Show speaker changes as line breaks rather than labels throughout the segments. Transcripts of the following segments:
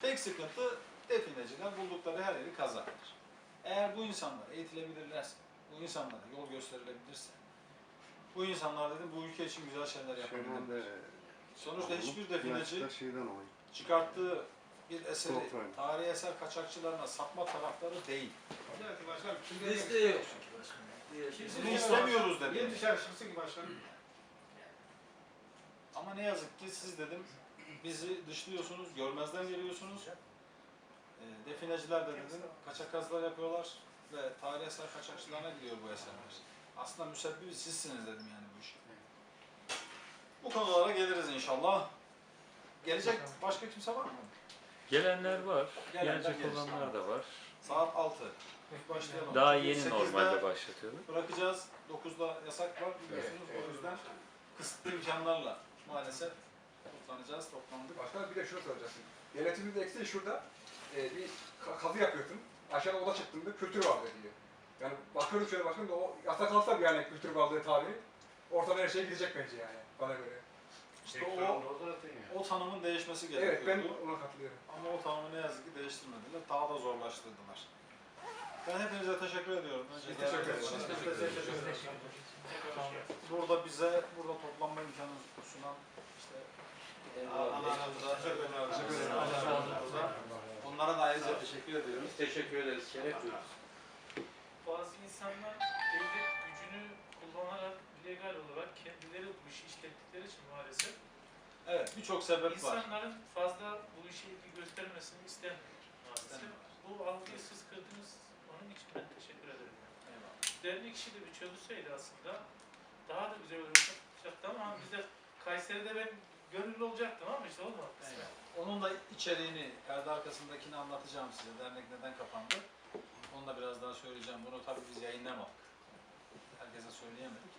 Tek sıkıntı defineciler buldukları her yeri kazarlar. Eğer bu insanlar eğitilebilirlerse, bu insanlara yol gösterilebilirse, bu insanlar dedim bu ülke için güzel şeyler yapabilirler.
de
Sonuçta hiçbir defineci çıkarttığı bir eseri tarihi eser kaçakçılarına satma taraftarı değil.
Ya ki başkanım kim
Desteği yok.
Bunu istemiyoruz
Niye
dedi.
dışarı çıksın ki başkanım?
Ama ne yazık ki siz dedim bizi dışlıyorsunuz, görmezden geliyorsunuz. E, defineciler de dedim kaçak kazılar yapıyorlar ve tarihi eser kaçakçılarına gidiyor bu eserler. Aslında müsebbibi sizsiniz dedim yani bu işin. Bu konulara geliriz inşallah. Gelecek başka kimse var mı?
Gelenler var,
Gelenler
gelecek olanlar da var.
Saat 6. Başlayalım.
Daha
Çünkü
yeni
8'de
normalde başlatıyorduk.
Bırakacağız. 9'da yasak var biliyorsunuz. O yüzden kısıtlı imkanlarla maalesef toplanacağız, toplandık.
Başkanım bir de şunu soracaksın. Yönetiminde eksiği şurada e, bir ka- kazı yapıyorsun. Aşağıda oda çıktığında kültür varlığı diyor. Yani bakıyoruz şöyle başkanım da o yasak kalsa bir yani kültür varlığı tabiri. Ortadan her şey gidecek bence yani bana göre.
İşte o, o tanımın değişmesi gerekiyordu.
Evet ben ona katılıyorum.
Ama o tanımı ne yazık ki değiştirmediler. Daha da zorlaştırdılar. Ben hepinize teşekkür ediyorum. Önce
teşekkür. Biz teşekkür ederiz.
Burada bize burada toplanma imkanı sunan işte analarımıza, Onlara da ayrıca teşekkür ediyoruz.
Teşekkür ederiz. Şeref duyuyoruz.
Bazı insanlar devlet gücünü kullanarak legal olarak kendileri bu işi işlettikleri için maalesef
Evet, birçok sebep var.
insanların fazla bu işe ilgi göstermesini istemiyor maalesef. Bu algıyı siz kırdınız. Onun için ben teşekkür ederim.
Eyvallah.
Dernek işi de bir çözülseydi aslında daha da güzel olacaktı ama bize Kayseri'de ben gönüllü olacaktım ama işte olmadı.
Eyvallah. Onun da içeriğini, perde arkasındakini anlatacağım size. Dernek neden kapandı? Onu da biraz daha söyleyeceğim. Bunu tabii biz yayınlamadık. Herkese söyleyemedik.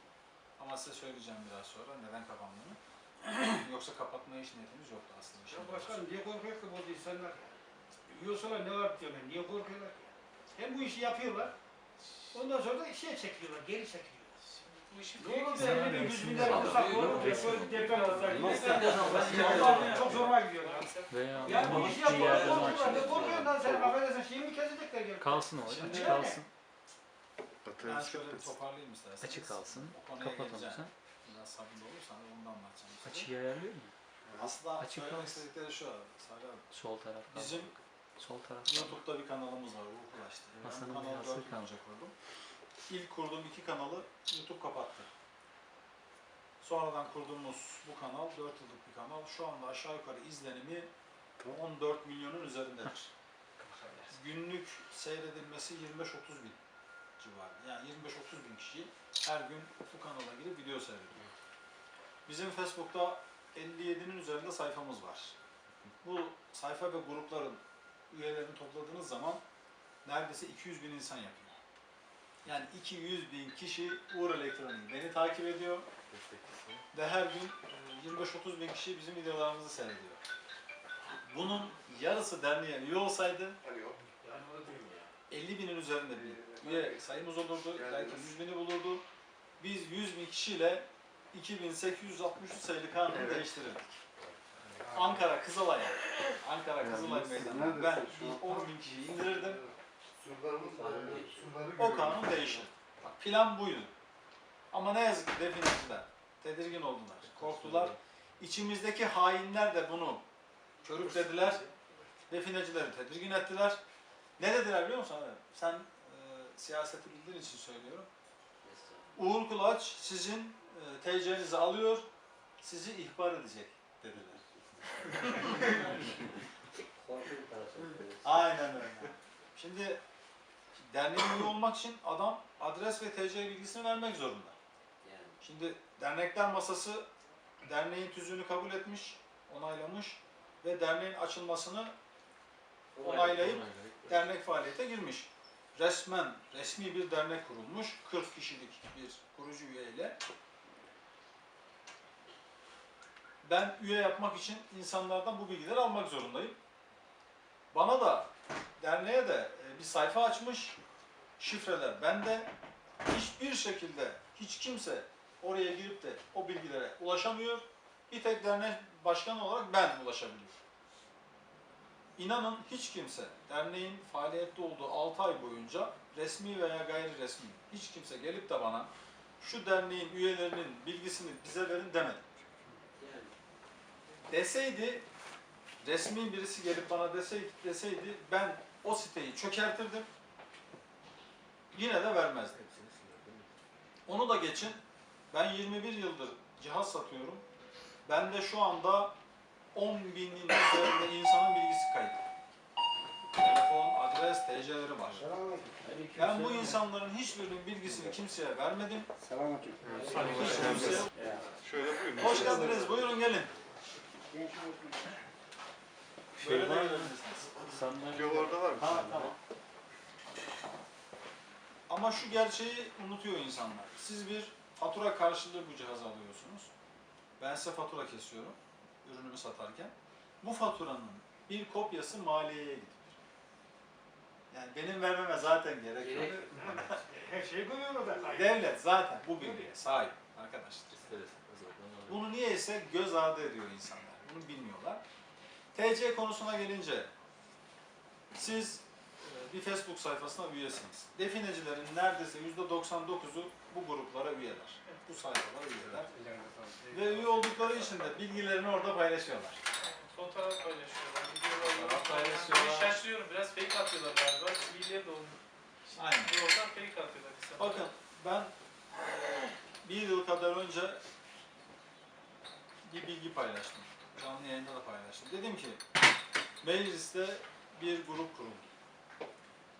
Ama size söyleyeceğim biraz sonra neden kapandığını. Yoksa kapatmaya hiç niyetimiz yoktu aslında.
Ya başkanım niye korkuyor ki bu insanlar? Yiyorsalar ne var diyorlar, niye korkuyorlar ki? Hem bu işi yapıyorlar, ondan sonra da şey çekiyorlar, geri çekiliyorlar.
Şimdi bu işi
Ne olur
büyük
da elli bin, yüz milyar olursak,
Abi,
olur,
resmi.
böyle deprem olsa,
Nasıl?
Vallahi çok zoruma gidiyor ya.
Veya
Yani bu işi
gittiği
yapıyorlar, ne korkuyorsun lan sen? Affedersin, şeyi mi kesecekler geri?
Kalsın o, açık kalsın.
ben şöyle toparlayayım isterseniz.
Açık kalsın. Kapat onu sen.
Biraz sabırlı da anlatacağım size.
Açıyı ayarlıyor mu?
Aslında
Açık
söylemek
kalsın.
istedikleri şu abi. Salih abi.
Sol taraf.
Bizim
Sol taraf kalsın.
YouTube'da bir kanalımız var, Uğur Kulaş'ta. Ben kanalı
yarısı
4 yıl
kaldı.
önce kurdum. İlk kurduğum iki kanalı YouTube kapattı. Sonradan kurduğumuz bu kanal 4 yıllık bir kanal. Şu anda aşağı yukarı izlenimi 14 milyonun üzerindedir. Günlük seyredilmesi 25-30 bin civarı. Yani 25-30 bin kişi her gün bu kanala girip video seyrediyor. Bizim Facebook'ta 57'nin üzerinde sayfamız var. Bu sayfa ve grupların üyelerini topladığınız zaman neredeyse 200 bin insan yapıyor. Yani 200 bin kişi Uğur Elektronik beni takip ediyor ve her gün e, 25-30 bin kişi bizim videolarımızı seyrediyor. Bunun yarısı derneğe üye olsaydı 50 binin üzerinde bir üye sayımız olurdu. Belki 100 bini bulurdu. Biz 100 bin kişiyle 2863 sayılı kanunu
Evet.
değiştirirdik. Ankara Kızılay'a, Ankara Kızılay
neredesiniz
ben
şu an?
bir 10 bin kişiyi indirirdim.
Surlarımız var. Surları
O
görüyoruz.
kanun değişir. Bak plan buydu. Ama ne yazık ki defineciler tedirgin oldular, korktular. İçimizdeki hainler de bunu körüklediler. Definecileri tedirgin ettiler. Ne dediler biliyor musun? abi? Sen e, siyaseti bildiğin için söylüyorum. Uğur Kulaç sizin e, TC'nizi alıyor, sizi ihbar edecek dediler. Aynen öyle. Şimdi derneğin üye olmak için adam adres ve TC bilgisini vermek zorunda. Şimdi dernekler masası derneğin tüzüğünü kabul etmiş, onaylamış ve derneğin açılmasını onaylayıp dernek faaliyete girmiş. Resmen, resmi bir dernek kurulmuş. 40 kişilik bir kurucu üyeyle. Ben üye yapmak için insanlardan bu bilgileri almak zorundayım. Bana da derneğe de e, bir sayfa açmış. Şifreler bende. Hiçbir şekilde hiç kimse oraya girip de o bilgilere ulaşamıyor. Bir tek dernek başkanı olarak ben ulaşabiliyorum. İnanın hiç kimse derneğin faaliyette olduğu 6 ay boyunca resmi veya gayri resmi hiç kimse gelip de bana şu derneğin üyelerinin bilgisini bize verin demedi. Deseydi resmi birisi gelip bana deseydi, deseydi ben o siteyi çökertirdim. Yine de vermezdim. Onu da geçin. Ben 21 yıldır cihaz satıyorum. Bende şu anda 10 binin üzerinde insanın bilgisi kayıt. Telefon, adres, TC'leri var. Ben bu insanların hiçbirinin bilgisini kimseye vermedim. Hiç kimseye.
Şöyle buyurun.
Hoş geldiniz. Buyurun gelin. Böyle de gelebilirsiniz.
Videolarda var mı?
Ha, tamam. Ama şu gerçeği unutuyor insanlar. Siz bir fatura karşılığı bu cihazı alıyorsunuz. Ben size fatura kesiyorum ürünümü satarken. Bu faturanın bir kopyası maliyeye gidiyor. Yani benim vermeme zaten gerek yok.
Her şeyi görüyor orada.
Devlet zaten bu bilgiye sahip arkadaşlar. Bunu niyeyse göz ardı ediyor insanlar. Bunu bilmiyorlar. TC konusuna gelince siz e, bir Facebook sayfasına üyesiniz. Definecilerin neredeyse %99'u bu gruplara üyeler. Bu sayfalara üyeler. Ve üye oldukları için de bilgilerini orada paylaşıyorlar.
Fotoğraf paylaşıyorlar, videolar
Fotoğraf
Ben
paylaşıyorlar.
şaşırıyorum, biraz fake atıyorlar galiba. Siviller de olmuyor.
Aynen.
Yoldan fake atıyorlar.
Bakın ben e, bir yıl kadar önce bir bilgi paylaştım. Canlı yayında da paylaştım. Dedim ki mecliste bir grup kuruldu.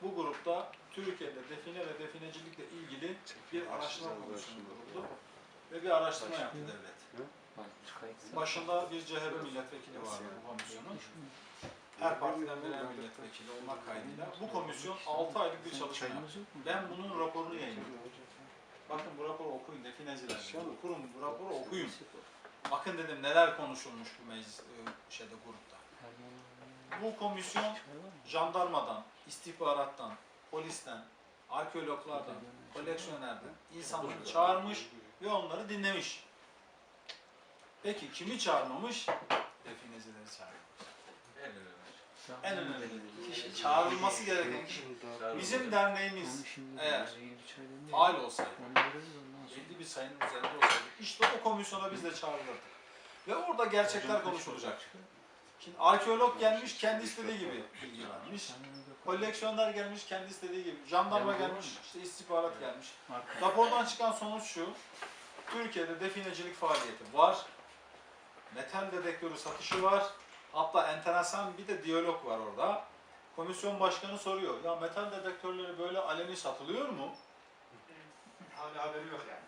Bu grupta Türkiye'de define ve definecilikle ilgili bir araştırma komisyonu kuruldu. Ve bir araştırma yaptı devlet. Başında bir CHP milletvekili vardı bu komisyonun. Her partiden birer milletvekili olmak kaydıyla. Bu komisyon 6 aylık bir çalışma yaptı. Ben bunun raporunu yayınladım. Bakın bu raporu okuyun defineciler. Bu kurum bu raporu okuyun. Bakın dedim neler konuşulmuş bu meclis e, şeyde grupta. Bu komisyon jandarmadan, istihbarattan, polisten, arkeologlardan, koleksiyonerden insanları çağırmış ve onları dinlemiş. Peki kimi çağırmamış? Definecileri çağırmamış. En önemli kişi, çağrılması gereken kişi. Bizim derneğimiz eğer faal olsaydı, belli bir sayının üzerinde olsaydı, işte o komisyona biz de çağrılırdık. Ve orada gerçekler konuşulacak. Şimdi arkeolog gelmiş, kendi istediği gibi bilgi vermiş. Koleksiyoner gelmiş, kendi istediği gibi. Jandarma gelmiş, işte istihbarat gelmiş. Rapordan çıkan sonuç şu, Türkiye'de definecilik faaliyeti var. Metal dedektörü satışı var. Hatta enteresan bir de diyalog var orada. Komisyon başkanı soruyor, ya metal dedektörleri böyle aleni satılıyor mu?
Hala haberi yok yani.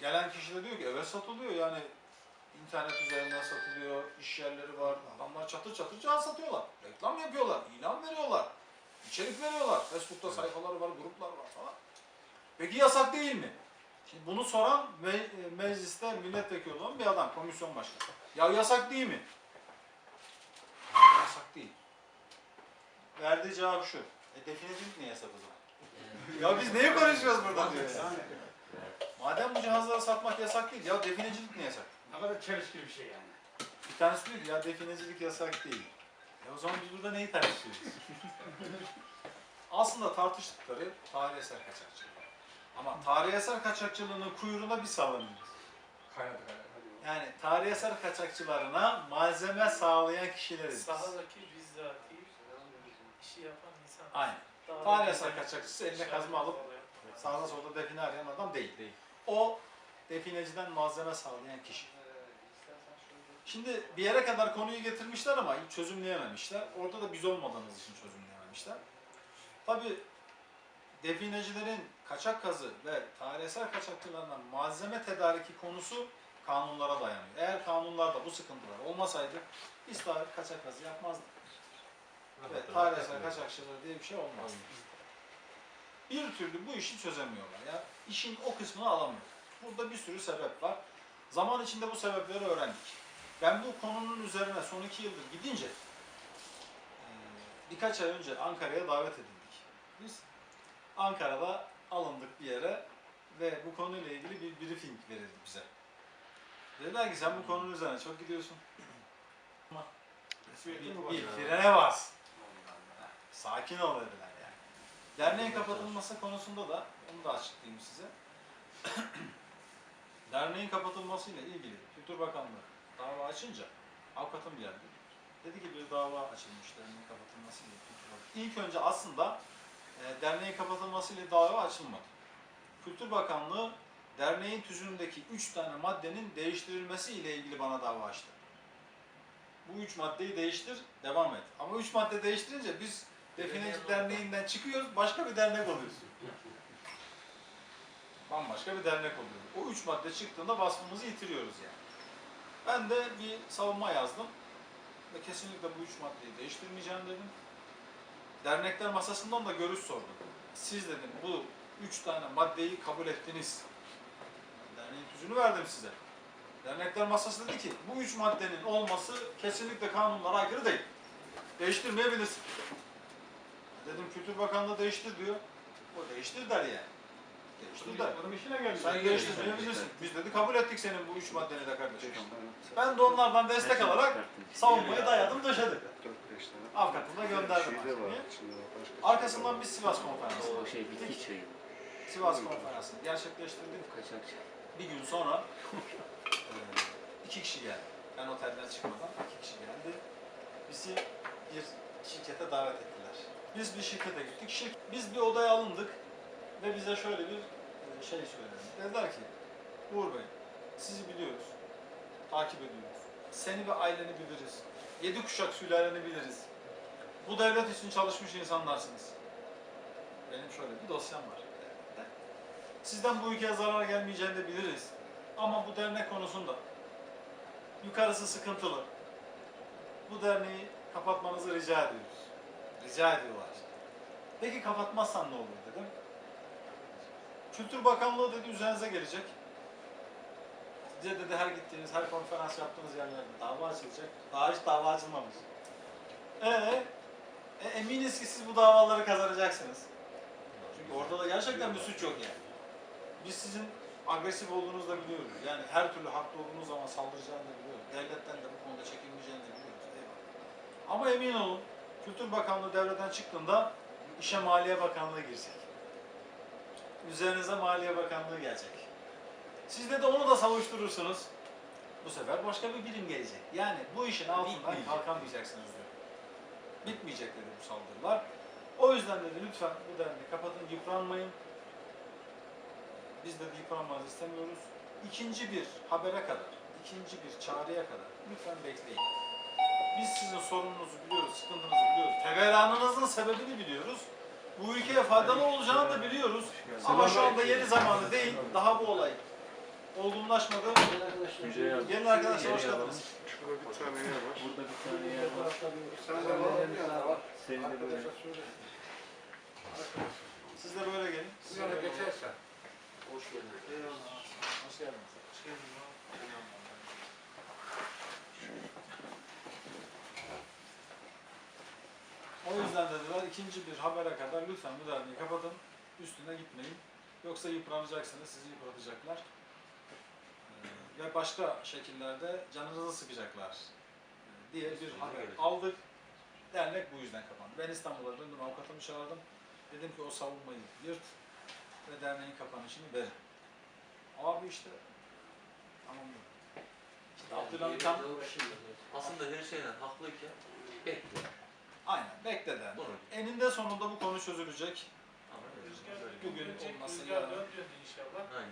Gelen kişi de diyor ki evet satılıyor yani internet üzerinden satılıyor, iş yerleri var. Adamlar çatır çatır cihaz satıyorlar. Reklam yapıyorlar, ilan veriyorlar, içerik veriyorlar. Facebook'ta sayfaları var, gruplar var falan. Peki yasak değil mi? Şimdi bunu soran me- mecliste milletvekili olan bir adam, komisyon başkanı. Ya yasak değil mi? Yasak değil. Verdiği cevap şu. E definecilik niye yasak o zaman? ya biz neyi konuşuyoruz burada diyor ya. Madem bu cihazları satmak yasak değil, ya definecilik niye yasak?
Ne kadar çelişkili bir şey yani.
Bir tanesi diyor ki ya definecilik yasak değil. E o zaman biz burada neyi tartışıyoruz? Aslında tartıştıkları tarihsel kaçakçılık. Ama tarihsel kaçakçılığının kuyruğuna bir sallanıyoruz.
Kaynadı kaynadı.
Yani tarihsel kaçakçılarına malzeme sağlayan kişileriz.
Sahadaki bizzati işi yapan insan.
Aynen.
Daha
Tarihsel
da-
kaçakçısı eline kazma alıp sağda solda define arayan adam değil. değil. O defineciden malzeme sağlayan kişi. Şimdi bir yere kadar konuyu getirmişler ama çözümleyememişler. Orada da biz olmadığımız için çözümleyememişler. Tabi definecilerin kaçak kazı ve tarihsel kaçakçılarından malzeme tedariki konusu kanunlara dayanıyor. Eğer kanunlarda bu sıkıntılar olmasaydı tarih kaçak kazı yapmazdık. Ve tarihsel kaçakçılığı diye bir şey olmazdı. Bir türlü bu işi çözemiyorlar. Ya işin o kısmını alamıyorlar. Burada bir sürü sebep var. Zaman içinde bu sebepleri öğrendik. Ben bu konunun üzerine son iki yıldır gidince birkaç ay önce Ankara'ya davet edildik. Biz Ankara'da alındık bir yere ve bu konuyla ilgili bir briefing verildi bize. Dediler ki sen bu konunun üzerine çok gidiyorsun. Ama bir, bir frene bas. Sakin ol dediler yani. Derneğin kapatılması konusunda da onu da açıklayayım size. Derneğin kapatılmasıyla ilgili Kültür Bakanlığı dava açınca avukatım geldi. Dedi ki bir dava açılmış derneğin kapatılmasıyla Kültür Bakanlığı. İlk önce aslında e, derneğin kapatılmasıyla dava açılmadı. Kültür Bakanlığı derneğin tüzüğündeki üç tane maddenin değiştirilmesi ile ilgili bana dava açtı. Bu üç maddeyi değiştir, devam et. Ama üç madde değiştirince biz Defineci Derneği'nden çıkıyoruz, başka bir dernek oluyoruz. Bambaşka bir dernek oluyor. O üç madde çıktığında vasfımızı yitiriyoruz yani. Ben de bir savunma yazdım ve kesinlikle bu üç maddeyi değiştirmeyeceğim dedim. Dernekler masasından da görüş sordum. Siz dedim bu üç tane maddeyi kabul ettiniz. Tüzüğünü verdim size. Dernekler masası dedi ki bu üç maddenin olması kesinlikle kanunlara aykırı değil. Değiştirmeyebilirsin. Dedim Kültür Bakanlığı değiştir diyor. O değiştir der yani. Değiştir der.
Onun işine geldi.
Sen değiştirmeyebilirsin. Biz dedi kabul ettik senin bu üç maddeni de kardeşim. Ben de onlardan destek alarak savunmayı dayadım döşedim.
4-5 tane.
Avukatımı da gönderdim.
Şey başka
Arkasından biz Sivas Konferansı.
Şey bitki çayı.
Sivas Konferansı'nı gerçekleştirdik.
Kaçak çay.
Bir gün sonra eee, iki kişi geldi. Ben otelden çıkmadan iki kişi geldi. Bizi bir şirkete davet ettiler. Biz bir şirkete gittik. Şir biz bir odaya alındık ve bize şöyle bir e, şey söyledi. Dediler ki, Uğur Bey, sizi biliyoruz, takip ediyoruz. Seni ve aileni biliriz. Yedi kuşak sülaleni biliriz. Bu devlet için çalışmış insanlarsınız. Benim şöyle bir dosyam var. Sizden bu ülkeye zarar gelmeyeceğini de biliriz. Ama bu dernek konusunda yukarısı sıkıntılı. Bu derneği kapatmanızı rica ediyoruz. Rica ediyorlar. Peki kapatmazsan ne olur dedim. Kültür Bakanlığı dedi üzerinize gelecek. Size dedi her gittiğiniz, her konferans yaptığınız yerlerde dava açılacak. Daha hiç dava açılmamış. Ee, e, eminiz ki siz bu davaları kazanacaksınız. Çünkü ortada gerçekten bir suç yok yani. Biz sizin agresif olduğunuzu da biliyoruz. Yani her türlü haklı olduğunuz zaman saldıracağını da biliyoruz. Devletten de bu konuda çekinmeyeceğini de biliyoruz. Eyvallah. Ama emin olun, Kültür Bakanlığı devreden çıktığında işe Maliye Bakanlığı girecek. Üzerinize Maliye Bakanlığı gelecek. Siz de, de onu da savuşturursunuz. Bu sefer başka bir birim gelecek. Yani bu işin altından kalkamayacaksınız diyor. Bitmeyecek dedi bu saldırılar. O yüzden dedi lütfen bu derneği kapatın, yıpranmayın. Biz de yıpranmanızı istemiyoruz. İkinci bir habere kadar, ikinci bir çağrıya kadar lütfen bekleyin. Biz sizin sorununuzu biliyoruz, sıkıntınızı biliyoruz. Teveranınızın sebebini biliyoruz. Bu ülkeye faydalı olacağını da biliyoruz. Ama şu anda yeni zamanı değil, daha bu olay olgunlaşmadı. Gelin arkadaşlar hoş geldiniz.
Şurada bir tane yer var.
Burada bir tane yer var.
Sen de var.
Senin de böyle.
Siz de böyle gelin. Siz de
Yana
böyle gelin.
geçersen.
Hoş geldiniz. Hoş geldiniz. O yüzden dediler ikinci bir habere kadar lütfen bu derneği kapatın, üstüne gitmeyin. Yoksa yıpranacaksınız, sizi yıpratacaklar. Ee, ve başka şekillerde canınızı sıkacaklar ee, diye bir haber aldık. Dernek bu yüzden kapandı. Ben İstanbul'a döndüm, avukatımı çağırdım. Dedim ki o savunmayı yırt ve derneğin kapanışını verin. Abi işte tamam dedim. İşte Abdülhamit Han
Aslında her şeyden haklıyken bekle.
aynen bekle der. Eninde sonunda bu konu çözülecek.
Rüzgar
Bugün
dönecek,
olması
rüzgar
yarın.
döndüğünde inşallah.
Aynen.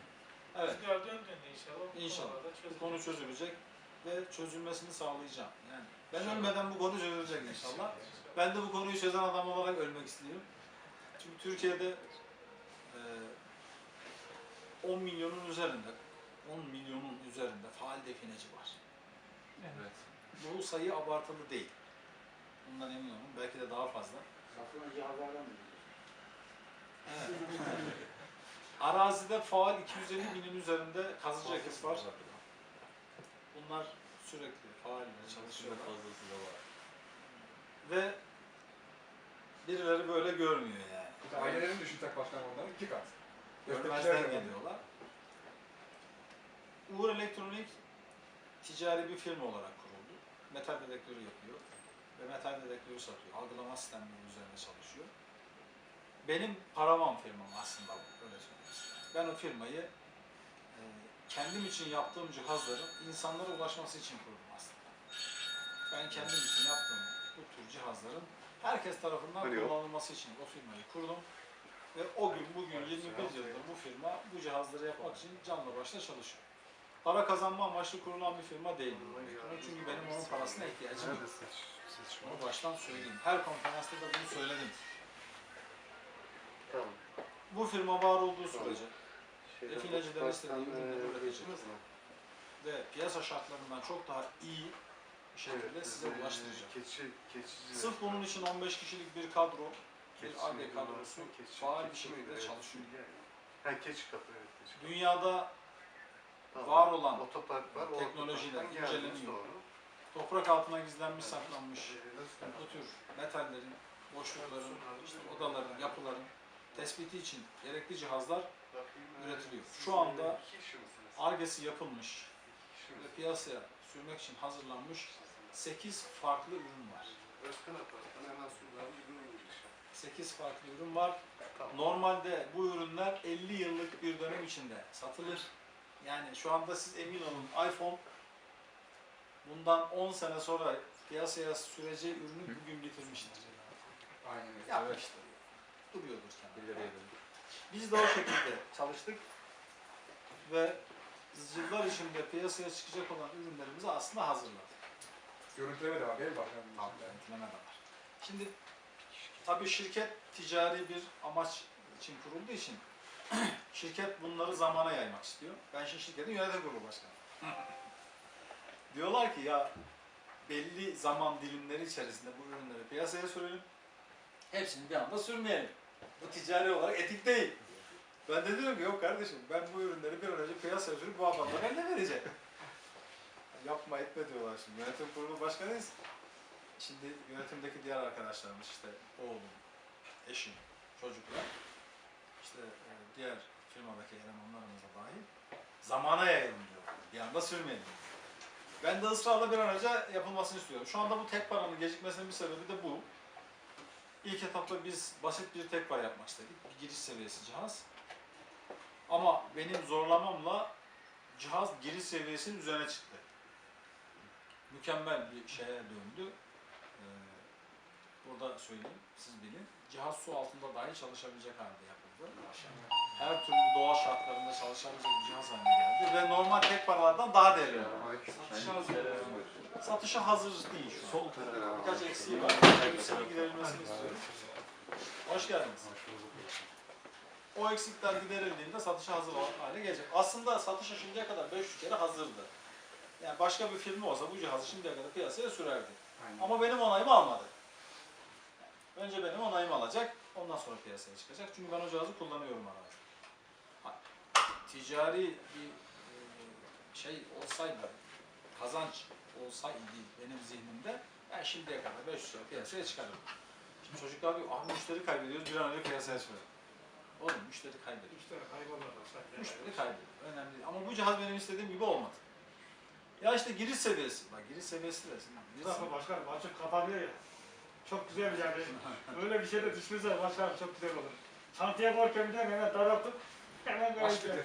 Evet.
Rüzgar döndüğünde inşallah. bu
İnşallah.
konularda
Bu
çözülecek.
konu çözülecek ve çözülmesini sağlayacağım. Yani ben
İnşallah.
ölmeden bu konu çözülecek inşallah. Ben de bu konuyu çözen adam olarak ölmek istiyorum. Çünkü Türkiye'de e, 10 milyonun üzerinde 10 milyonun üzerinde faal defineci var.
Evet.
Bu sayı abartılı değil. Bundan emin olun. Belki de daha fazla. Evet. Arazide faal 250 binin üzerinde kazıcı ekip var. Bunlar sürekli faal
Çalışıyor
çalışıyorlar.
fazlası da var.
Ve birileri böyle görmüyor yani.
Ailelerini düşünsek başkan onların iki kat.
Görmezden geliyorlar. Uğur Elektronik ticari bir firma olarak kuruldu. Metal dedektörü yapıyor ve metal dedektörü satıyor. Algılama sistemleri üzerine çalışıyor. benim paravan firmam aslında bu, öyle söyleyeyim. Ben o firmayı e, kendim için yaptığım cihazların insanlara ulaşması için kurdum aslında. Ben kendim için yaptığım bu tür cihazların herkes tarafından
Hani o?
kullanılması için o firmayı kurdum. Ve o gün bugün 21 yıldır bu firma bu cihazları yapmak için canla başla çalışıyor. Para kazanma amaçlı kurulan bir firma değil. Çünkü benim onun parasına ihtiyacım yok. Onu baştan söyleyeyim. Her konferansta da bunu söyledim.
Tamam.
Bu firma var olduğu sürece
Şeyden,
Definecilerin istediği
Otopark'tan,
ürünleri üreteceğiz. ve piyasa şartlarından çok daha iyi şekilde
Evet,
size ulaştıracağım.
Keçi, keçici.
Sırf bunun için 15 kişilik bir kadro, bir
Keçi
ARGE
mi?
kadrosu
Keçi-
faal bir
keçi
şekilde?
Evet.
çalışıyor.
Ha keçi kapı evet. Keçi kapı.
Dünyada
Tamam.
var olan
Otopark var. o
teknolojiler inceleniyor.
doğru.
toprak altına gizlenmiş, saklanmış
Eee, nasıl?
bu tür metallerin, boşlukların, işte odaların, yapıların tespiti için gerekli cihazlar üretiliyor. Şu anda? ARGE'si yapılmış ve piyasaya sürmek için hazırlanmış 8 farklı ürün var.
Özkan Apart'tan hemen bir ürün girişi.
8 farklı ürün var.
Tamam.
Normalde bu ürünler 50 yıllık bir dönem içinde satılır. Yani şu anda siz emin olun iPhone bundan 10 sene sonra piyasaya süreceği ürünü bugün bitirmiştir.
Aynen öyle.
Yapmıştır. Duruyordur kenarda. Biz de o şekilde çalıştık ve yıllar içinde piyasaya çıkacak olan ürünlerimizi aslında hazırladık.
Görüntüleme de var değil mi?
Tabii denetleme de var. Şimdi tabii şirket ticari bir amaç için kurulduğu için şirket bunları zamana yaymak istiyor. Ben şimdi şirketin yönetim kurulu başkanı. Diyorlar ki ya belli zaman dilimleri içerisinde bu ürünleri piyasaya sürelim. Hepsini bir anda sürmeyelim. Bu ticari olarak etik değil. Ben de diyorum ki yok kardeşim ben bu ürünleri bir an önce piyasaya sürüp bu adamlara eline vereceğim. Yapma etme diyorlar şimdi. Yönetim kurulu başkanıyız. Şimdi yönetimdeki diğer arkadaşlarımız işte oğlum, eşim, çocuklar, işte e, diğer firmadaki elemanlarımız da dahil zamana yayalım diyor. Bir anda sürmeyelim. Ben de ısrarla bir an önce yapılmasını istiyorum. Şu anda bu tek paranın gecikmesinin bir sebebi de bu. İlk etapta biz basit bir tek para yapmak istedik. Bir giriş seviyesi cihaz. Ama benim zorlamamla cihaz giriş seviyesinin üzerine çıktı. Mükemmel bir şeye döndü. Ee, burada söyleyeyim, siz bilin. Cihaz su altında dahi çalışabilecek halde yapıldı. Her türlü doğal şartlarında çalışabilecek bir cihaz haline geldi ve normal tek paralardan daha değerli. Satışa hazır. Satışa hazır değil şu an. Birkaç eksiği var. Eksiği giderilmesini istiyorum. Hoş geldiniz. O eksikler giderildiğinde satışa hazır hale gelecek. Aslında satışa şimdiye kadar 500 kere hazırdı. Yani başka bir firma olsa bu cihazı şimdiye kadar piyasaya sürerdi.
Aynen.
Ama benim onayımı almadı. Önce benim onayımı alacak, ondan sonra piyasaya çıkacak. Çünkü ben o cihazı kullanıyorum arada. Ticari bir e, şey olsaydı, kazanç olsaydı benim zihnimde, ben şimdiye kadar 500 lira piyasaya çıkarırım. Şimdi çocuklar diyor, ah müşteri kaybediyoruz, bir an önce piyasaya çıkaralım. Oğlum müşteri kaybediyor.
Kaybolurlar zaten.
Müşteri kaybediyor. Önemli değil. Ama bu cihaz benim istediğim gibi olmadı. Ya işte giriş seviyesi. Bak giriş seviyesi de.
Bir dakika başkanım açık kapanıyor ya. Çok güzel yani. Öyle bir şey de düşünürse başkanım çok güzel olur. Çantaya korkarken bir de hemen daraltıp hemen böyle
bitir.
Yani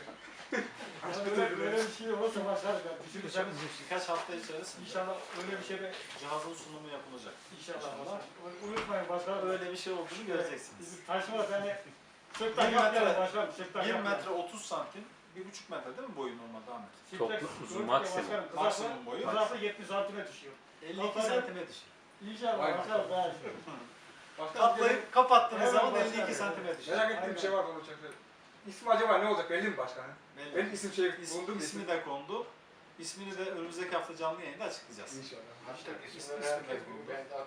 böyle, böyle bir şey olursa başkanım ben düşünürsem
Birkaç hafta içerisinde
inşallah öyle bir şey de
cihazın sunumu yapılacak.
inşallah başkanım. Unutmayın başkanım.
Öyle bir şey olduğunu göreceksiniz.
Bizim taşımaz yani sırttan
Bir
yapmayalım başkanım. Sırttan
1
yapmayalım.
metre 30 santim, 1,5 metre değil mi boyu normalde Ahmet?
Toplu uzun maksimum.
Maksimum boyu.
Kızaklı 70 santime düşüyor.
52
Kapalı-
santime düşüyor.
İnşallah başkanım ben.
Başkanım,
Katlayıp kapattığınız
Evet,
zaman
başkanım.
52 santime düşüyor.
Merak ettiğim bir şey var onu çekti. İsmi acaba ne olacak belli mi başkanım?
Belli.
Benim isim şey
İs-
bulundum mu?
ismi de kondu. İsmini de önümüzdeki hafta canlı yayında açıklayacağız.
İnşallah.
Hashtag
İsmi
isimleri
de
herkes
bulundu.
bu. Ben